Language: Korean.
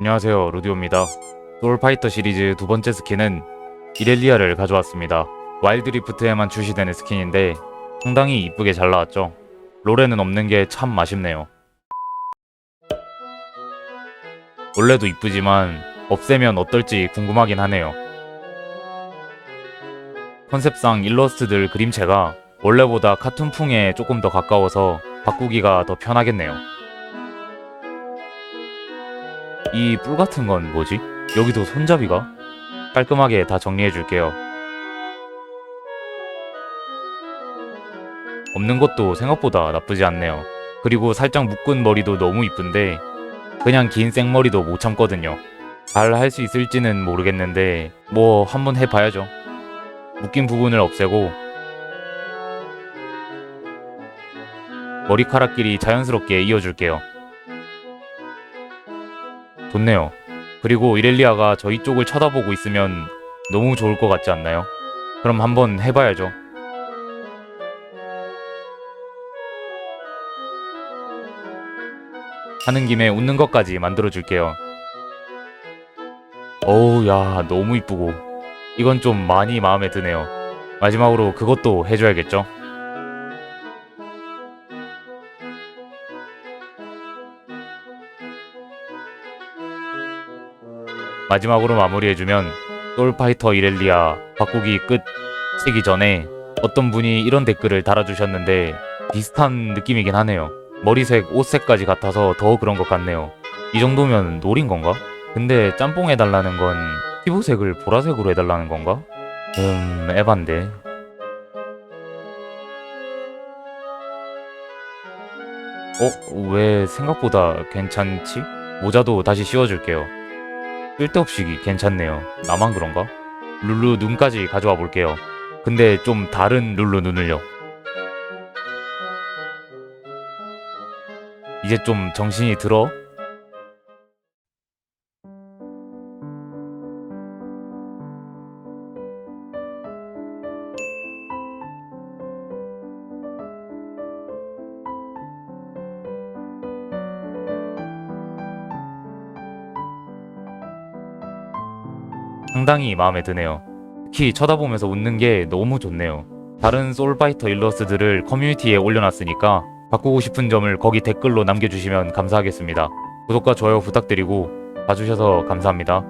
안녕하세요 루디오입니다. 소울파이터 시리즈 두 번째 스킨은 이렐리아를 가져왔습니다. 와일드리프트에만 출시되는 스킨인데 상당히 이쁘게 잘 나왔죠? 롤에는 없는 게 참 아쉽네요. 원래도 이쁘지만 없애면 어떨지 궁금하긴 하네요. 컨셉상 일러스트들 그림체가 원래보다 카툰풍에 조금 더 가까워서 바꾸기가 더 편하겠네요 이 뿔 같은 건 뭐지? 여기도 손잡이가? 깔끔하게 다 정리해 줄게요. 없는 것도 생각보다 나쁘지 않네요. 그리고 살짝 묶은 머리도 너무 이쁜데 그냥 긴 생머리도 못 참거든요. 잘 할 수 있을지는 모르겠는데 뭐 한번 해봐야죠. 묶인 부분을 없애고 머리카락끼리 자연스럽게 이어줄게요. 좋네요. 그리고 이렐리아가 저희 쪽을 쳐다보고 있으면 너무 좋을 것 같지 않나요? 그럼 한번 해봐야죠. 하는 김에 웃는 것까지 만들어줄게요. 어우, 야, 너무 이쁘고. 이건 좀 많이 마음에 드네요. 마지막으로 그것도 해줘야겠죠? 마지막으로 마무리해주면 솔파이터 이렐리아 바꾸기 끝 치기 전에 어떤 분이 이런 댓글을 달아주셨는데 비슷한 느낌이긴 하네요. 머리색, 옷색까지 같아서 더 그런 것 같네요. 이 정도면 노린 건가? 근데 짬뽕 해달라는 건 피부색을 보라색으로 해달라는 건가? 음, 에반데. 어? 왜 생각보다 괜찮지? 모자도 다시 씌워줄게요. 쓸데없이 괜찮네요. 나만 그런가? 룰루 눈까지 가져와 볼게요. 근데 좀 다른 룰루 눈을요. 이제 좀 정신이 들어? 상당히 마음에 드네요. 특히 쳐다보면서 웃는 게 너무 좋네요. 다른 소울파이터 일러스트들을 커뮤니티에 올려놨으니까 바꾸고 싶은 점을 거기 댓글로 남겨주시면 감사하겠습니다. 구독과 좋아요 부탁드리고 봐주셔서 감사합니다.